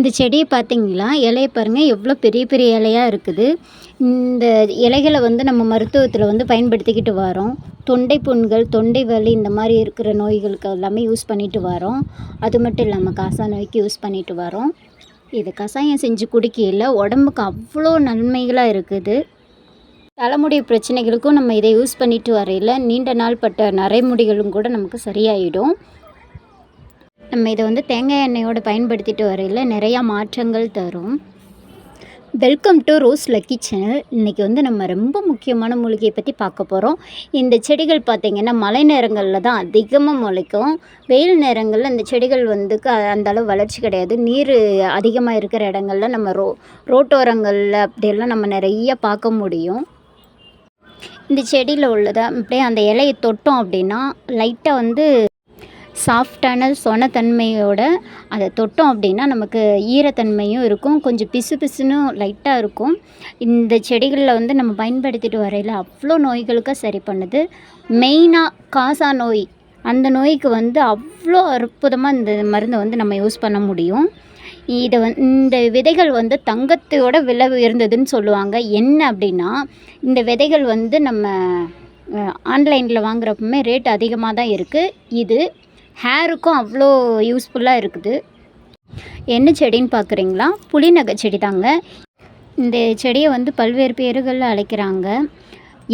இந்த செடியை பார்த்திங்களா? இலையை பாருங்கள் எவ்வளோ பெரிய பெரிய இலையாக இருக்குது. இந்த இலைகளை வந்து நம்ம மருத்துவத்தில் வந்து பயன்படுத்திக்கிட்டு வரோம். தொண்டை புண்கள் தொண்டை வலி இந்த மாதிரி இருக்கிற நோய்களுக்கு எல்லாமே யூஸ் பண்ணிட்டு வரோம். அது மட்டும் இல்லாமல் காசா நோய்க்கு யூஸ் பண்ணிட்டு வரோம். இது கஷாயம் செஞ்சு குடிக்கையில் உடம்புக்கு அவ்வளோ நன்மைகளாக இருக்குது. தலைமுடி பிரச்சனைகளுக்கும் நம்ம இதை யூஸ் பண்ணிட்டு வரையில் நீண்ட நாள் பட்ட நரைமுடிகளும் கூட நமக்கு சரியாயிடும். நம்ம இதை வந்து தேங்காய் எண்ணெயோடு பயன்படுத்திட்டு வரையில் நிறையா மாற்றங்கள் தரும். Welcome to Rose lucky channel இன்றைக்கி வந்து நம்ம ரொம்ப முக்கியமான மூலிகையை பற்றி பார்க்க போகிறோம் இந்த செடிகள் பார்த்திங்கன்னா மழை நேரங்களில் தான் அதிகமாக முளைக்கும். வெயில் நேரங்களில் இந்த செடிகள் வந்து க வளர்ச்சி கிடையாது. நீர் அதிகமாக இருக்கிற இடங்கள்ல நம்ம ரோ ரோட்டோரங்களில் அப்படியெல்லாம் நம்ம நிறைய பார்க்க முடியும். இந்த செடியில் உள்ளதை அப்படியே அந்த இலையை தொட்டோம் அப்படின்னா லைட்டாக வந்து சாஃப்டான சொனத்தன்மையோட அதை தொட்டோம் அப்படின்னா நமக்கு ஈரத்தன்மையும் இருக்கும். கொஞ்சம் பிசு பிசுன்னு லைட்டாக இருக்கும். இந்த செடிகளில் வந்து நம்ம பயன்படுத்திட்டு வரையில் அவ்வளோ நோய்களுக்கு சரி பண்ணுது. மெயினாக காசா நோய் அந்த நோய்க்கு வந்து அவ்வளோ அற்புதமாக இந்த மருந்தை வந்து நம்ம யூஸ் பண்ண முடியும். இதை வந் இந்த விதைகள் வந்து தங்கத்தோட விலை உயர்ந்ததுன்னு சொல்லுவாங்க. என்ன அப்படின்னா இந்த விதைகள் வந்து நம்ம ஆன்லைனில் வாங்குறப்பமே ரேட் அதிகமாக தான் இருக்குது இது ஹேருக்கும் அவ்வளோ யூஸ்ஃபுல்லாக இருக்குது. என்ன செடின்னு பார்க்குறீங்களா? புளிநகை செடி தாங்க இந்த செடியை வந்து பல்வேறு பேர்களில் அழைக்கிறாங்க.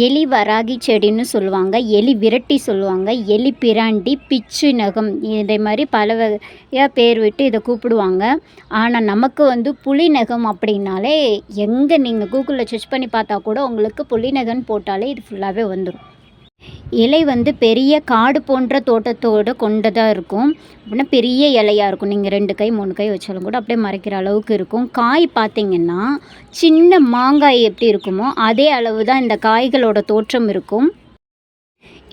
எலி வராகி செடின்னு சொல்லுவாங்க. எலி விரட்டி சொல்லுவாங்க. எலி பிராண்டி பிச்சு நகம். இதே மாதிரி பல வகையாக பேர் விட்டு இதை கூப்பிடுவாங்க. ஆனால் நமக்கு வந்து புலி நகம் அப்படின்னாலே எங்கே நீங்கள் கூகுளில் சர்ச் பண்ணி பார்த்தா கூட உங்களுக்கு புளிநகம்னு போட்டாலே இது ஃபுல்லாகவே வந்துடும் இலை வந்து பெரிய காடு போன்ற தோட்டத்தோடு கொண்டதாக இருக்கும். அப்படின்னா பெரிய இலையாக இருக்கும். நீங்கள் ரெண்டு கை மூணு கை வச்சாலும் கூட அப்படியே மறைக்கிற அளவுக்கு இருக்கும். காய் பார்த்திங்கன்னா சின்ன மாங்காய் எப்படி இருக்குமோ அதே அளவு தான் இந்த காய்களோட தோற்றம் இருக்கும்.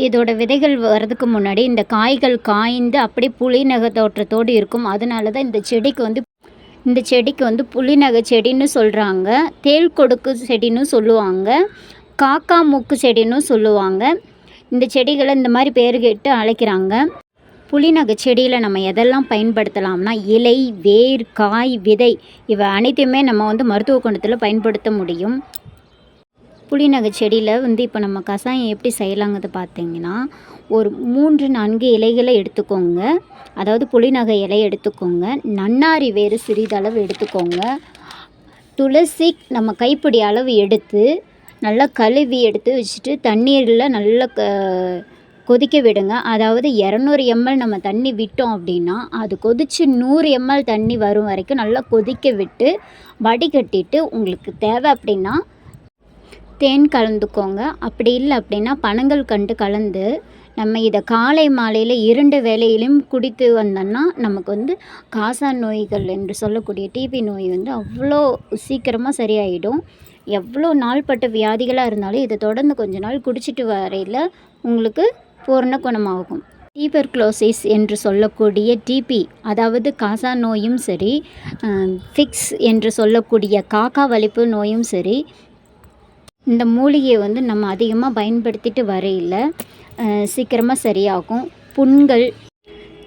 இதோட விதைகள் வர்றதுக்கு முன்னாடி இந்த காய்கள் காய்ந்து அப்படியே புளிநக தோற்றத்தோடு இருக்கும். அதனால தான் இந்த செடிக்கு வந்து இந்த செடிக்கு வந்து புளிநகை செடின்னு சொல்கிறாங்க தேல் கொடுக்கு செடின்னு சொல்லுவாங்க. காக்கா மூக்கு செடின்னு சொல்லுவாங்க. இந்த செடிகளை இந்த மாதிரி பேர் கேட்டு அழைக்கிறாங்க புளிநகை செடியில் நம்ம எதெல்லாம் பயன்படுத்தலாம்னா இலை வேர் காய் விதை இவை அனைத்தையுமே நம்ம வந்து மருத்துவ குணத்தில் பயன்படுத்த முடியும். புளிநகை செடியில் வந்து இப்போ நம்ம கஷாயம் எப்படி செய்யலாங்கிறது பார்த்தீங்கன்னா ஒரு மூன்று நான்கு இலைகளை எடுத்துக்கோங்க. அதாவது புளிநகை இலை எடுத்துக்கோங்க. நன்னாரி வேறு சிறிதளவு எடுத்துக்கோங்க. துளசி நம்ம கைப்பிடி அளவு எடுத்து நல்லா கழுவி எடுத்து வச்சுட்டு தண்ணீரில் நல்லா க கொதிக்க விடுங்க. அதாவது இரநூறு எம்எல் நம்ம தண்ணி விட்டோம் அப்படின்னா அது கொதித்து நூறு எம்எல் தண்ணி வரும் வரைக்கும் நல்லா கொதிக்க விட்டு வடிகட்டிட்டு உங்களுக்கு தேவை அப்படின்னா தேன் கலந்துக்கோங்க. அப்படி இல்லை அப்படின்னா பனங்கள் கண்டு கலந்து நம்ம இதை காலை மாலையில் இரண்டு வேலையிலும் குடித்து வந்தோம்னா நமக்கு வந்து காசா நோய்கள் என்று சொல்லக்கூடிய டிபி நோய் வந்து அவ்வளோ சீக்கிரமாக சரியாயிடும். எவ்வளோ நாள்பட்ட வியாதிகளாக இருந்தாலும் இதை தொடர்ந்து கொஞ்ச நாள் குடிச்சிட்டு வரையில் உங்களுக்கு பூர்ண குணமாகும். டீபர்க்ளோசிஸ் என்று சொல்லக்கூடிய டிபி அதாவது காசா நோயும் சரி ஃபிக்ஸ் என்று சொல்லக்கூடிய காக்கா வலிப்பு நோயும் சரி இந்த மூலிகையை வந்து நம்ம அதிகமாக பயன்படுத்திட்டு வரையில் சீக்கிரமாக சரியாகும். புண்கள்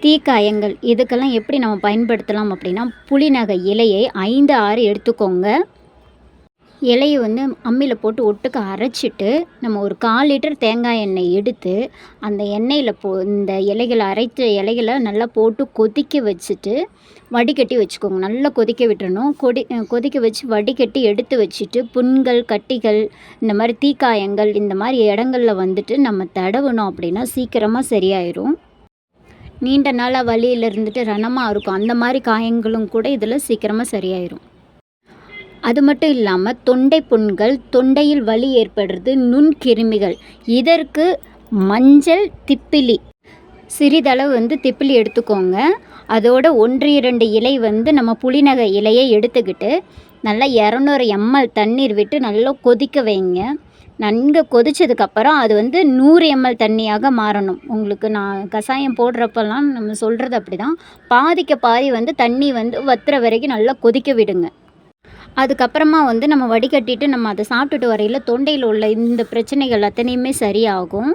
தீக்காயங்கள் இதுக்கெல்லாம் எப்படி நம்ம பயன்படுத்தலாம் அப்படின்னா புளிநகை இலையை ஐந்து ஆறு எடுத்துக்கோங்க. இலையை வந்து அம்மியில் போட்டு ஒட்டுக்க அரைச்சிட்டு நம்ம ஒரு கால் லிட்டர் தேங்காய் எண்ணெய் எடுத்து அந்த எண்ணெயில் போ இந்த இலைகளை அரைத்த இலைகளை நல்லா போட்டு கொதிக்க வச்சுட்டு வடிகட்டி வச்சுக்கோங்க. நல்லா கொதிக்க விட்டுறணும். கொடி கொதிக்க வச்சு வடிகட்டி எடுத்து வச்சுட்டு புண்கள் கட்டிகள் இந்த மாதிரி தீக்காயங்கள் இந்த மாதிரி இடங்களில் வந்துட்டு நம்ம தடவணும் அப்படின்னா சீக்கிரமாக சரியாயிடும் நீண்ட நாளாக வழியில் இருந்துட்டு ரணமாக இருக்கும். அந்த மாதிரி காயங்களும் கூட இதில் சீக்கிரமாக சரியாயிடும் அது மட்டும் இல்லாமல் தொண்டை புண்கள் தொண்டையில் வலி ஏற்படுறது நுண்கிருமிகள் இதற்கு மஞ்சள் திப்பிலி. சிறிதளவு வந்து திப்பிலி எடுத்துக்கோங்க. அதோட ஒன்று இரண்டு இலை வந்து நம்ம புளிநகை இலையை எடுத்துக்கிட்டு நல்லா இரநூறு எம்எல் தண்ணீர் விட்டு நல்லா கொதிக்க வைங்க. நன்கு கொதித்ததுக்கப்புறம் அது வந்து நூறு எம்எல் தண்ணியாக மாறணும். உங்களுக்கு நான் கஷாயம் போடுறப்பெல்லாம் நம்ம சொல்கிறது அப்படி தான் பாதிக்க பாதி வந்து தண்ணி வந்து வத்துற வரைக்கும் நல்லா கொதிக்க விடுங்க. அதுக்கப்புறமா வந்து நம்ம வடிகட்டிட்டு நம்ம அதை சாப்பிட்டுட்டு வரையில் தொண்டையில் உள்ள இந்த பிரச்சனைகள் அத்தனையுமே சரியாகும்.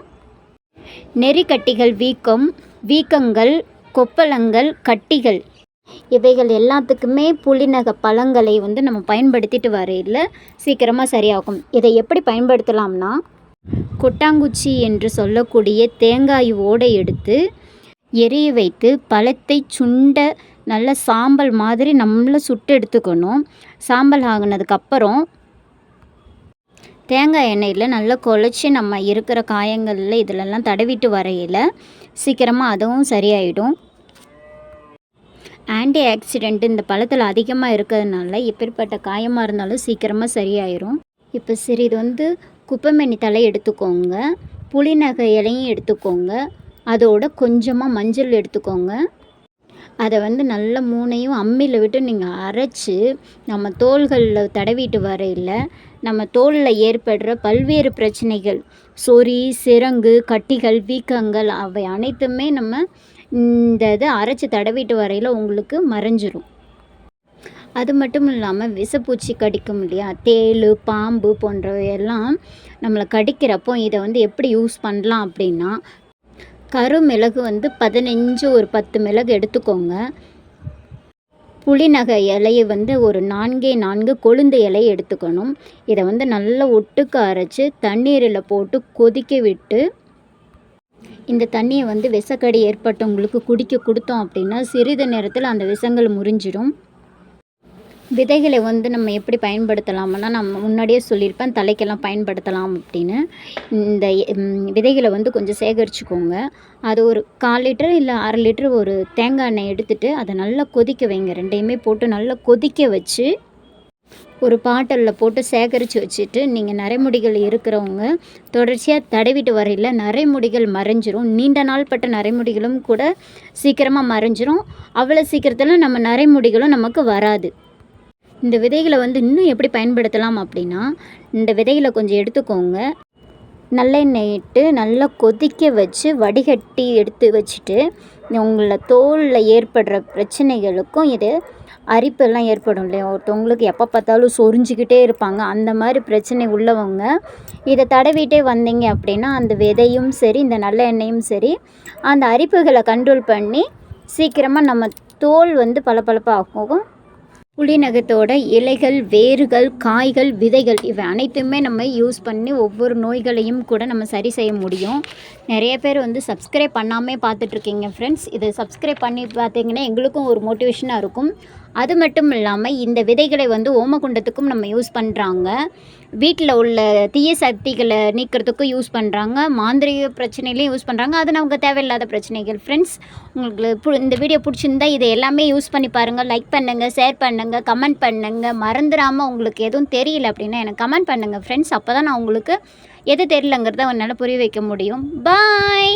நெறிக்கட்டிகள் வீக்கம் வீக்கங்கள் கொப்பளங்கள் கட்டிகள் இவைகள் எல்லாத்துக்குமே புளிநக பழங்களை வந்து நம்ம பயன்படுத்திட்டு வரையில் சீக்கிரமாக சரியாகும். இதை எப்படி பயன்படுத்தலாம்னா கொட்டாங்குச்சி என்று சொல்லக்கூடிய தேங்காய் ஓடை எடுத்து எரிய வைத்து பழத்தை சுண்ட நல்ல சாம்பல் மாதிரி நம்மள சுட்டு எடுத்துக்கணும். சாம்பல் ஆகுனதுக்கப்புறம் தேங்காய் எண்ணெயில் நல்லா குழச்சி நம்ம இருக்கிற காயங்களில் இதிலெல்லாம் தடவிட்டு வரையில் சீக்கிரமாக அதுவும் சரியாயிடும். ஆன்டி ஆக்சிடெண்ட்டு இந்த பழத்தில் அதிகமாக இருக்கிறதுனால எப்பேற்பட்ட காயமாக இருந்தாலும் சீக்கிரமாக சரியாயிரும். இப்போ சரி இது வந்து குப்பைமேனி தலை எடுத்துக்கோங்க. புளிநகை இலையும் எடுத்துக்கோங்க. அதோட கொஞ்சமாக மஞ்சள் எடுத்துக்கோங்க. அதை வந்து நல்ல மூணையும் அம்மியில் விட்டு நீங்கள் அரைச்சி நம்ம தோள்களில் தடவிட்டு வரையில் நம்ம தோலில் ஏற்படுற பல்வேறு பிரச்சனைகள் சொறி சிரங்கு கட்டிகள் வீக்கங்கள் அவை அனைத்துமே நம்ம இந்த இதை அரைச்சி தடவிட்டு வரையில் உங்களுக்கு மறைஞ்சிரும். அது மட்டும் இல்லாமல் விஷப்பூச்சி கடிக்கும் இல்லையா? தேள் பாம்பு போன்றவையெல்லாம் நம்மளை கடிக்கிறப்போ இதை வந்து எப்படி யூஸ் பண்ணலாம் அப்படின்னா கருமிளகு வந்து பதினஞ்சு ஒரு பத்து மிளகு எடுத்துக்கோங்க. புளிநகை இலையை வந்து ஒரு நான்கே நான்கு கொழுந்து இலையை எடுத்துக்கணும். இதை வந்து நல்லா ஒட்டுக்க அரைச்சி தண்ணீரில் போட்டு கொதிக்க விட்டு இந்த தண்ணியை வந்து விஷக்கடி ஏற்பட்டவங்களுக்கு குடிக்க கொடுத்தோம் அப்படின்னா சிறிது நேரத்தில் அந்த விஷங்கள் முறிஞ்சிடும். விதைகளை வந்து நம்ம எப்படி பயன்படுத்தலாம்னா நம்ம முன்னாடியே சொல்லியிருப்பேன் தலைக்கெல்லாம் பயன்படுத்தலாம் அப்படின்னு. இந்த விதைகளை வந்து கொஞ்சம் சேகரிச்சுக்கோங்க. அது ஒரு கால் லிட்டர் இல்லை அரை லிட்டர் ஒரு தேங்காய் எண்ணெய் எடுத்துகிட்டு அதை நல்லா கொதிக்க வைங்க. ரெண்டையுமே போட்டு நல்லா கொதிக்க வச்சு ஒரு பாட்டலில் போட்டு சேகரித்து வச்சுட்டு நீங்கள் நரைமுடிகள் இருக்கிறவங்க தொடர்ச்சியாக தடவிட்டு வரையில் நரைமுடிகள் மறைஞ்சிரும். நீண்ட நாள் பட்ட நரைமுடிகளும் கூட சீக்கிரமாக மறைஞ்சிரும். அவ்வளோ சீக்கிரத்தில் நம்ம நரைமுடிகளும் நமக்கு வராது. இந்த விதைகளை வந்து இன்னும் எப்படி பயன்படுத்தலாம் அப்படின்னா இந்த விதைகளை கொஞ்சம் எடுத்துக்கோங்க. நல்லெண்ணெய் இட்டு நல்லா கொதிக்க வச்சு வடிகட்டி எடுத்து வச்சுட்டு உங்களை தோலில் ஏற்படுற பிரச்சனைகளுக்கும் இது அரிப்பெல்லாம் ஏற்படும் இல்லையா? ஒருத்தவங்களுக்கு எப்போ பார்த்தாலும் சொரிஞ்சிக்கிட்டே இருப்பாங்க. அந்த மாதிரி பிரச்சனை உள்ளவங்க இதை தடவிட்டே வந்தீங்க அப்படின்னா அந்த விதையும் சரி இந்த நல்ல எண்ணெயும் சரி அந்த அரிப்புகளை கண்ட்ரோல் பண்ணி சீக்கிரமாக நம்ம தோல் வந்து பளபளப்பாகும். புளிநகத்தோட இலைகள் வேர்கள் காய்கள் விதைகள் இவை அனைத்துமே நம்ம யூஸ் பண்ணி ஒவ்வொரு நோய்களையும் கூட நம்ம சரி செய்ய முடியும். நிறைய பேர் வந்து சப்ஸ்கிரைப் பண்ணாமே பார்த்துட்ருக்கீங்க ஃப்ரெண்ட்ஸ் இதை சப்ஸ்கிரைப் பண்ணி பார்த்தீங்கன்னா எங்களுக்கும் ஒரு மோட்டிவேஷனாக இருக்கும். அது மட்டும் இல்லாமல் இந்த விதைகளை வந்து ஓமகுண்டத்துக்கும் நம்ம யூஸ் பண்ணுறாங்க வீட்டில் உள்ள தீய சக்திகளை நீக்கிறதுக்கும் யூஸ் பண்ணுறாங்க மாந்திரிக பிரச்சனையிலையும் யூஸ் பண்ணுறாங்க அது நமக்கு தேவையில்லாத பிரச்சனைகள் ஃப்ரெண்ட்ஸ் உங்களுக்கு பு- இந்த வீடியோ பிடிச்சிருந்தா இதை எல்லாமே யூஸ் பண்ணி பாருங்கள் லைக் பண்ணுங்கள் ஷேர் பண்ணுங்கள் கமெண்ட் பண்ணுங்கள் மறந்துடாமல் உங்களுக்கு எதுவும் தெரியல அப்படின்னா எனக்கு கமெண்ட் பண்ணுங்கள் ஃப்ரெண்ட்ஸ் அப்போ தான் நான் உங்களுக்கு எது தெரிலங்கிறத உன்னால் புரிய வைக்க முடியும். பாய்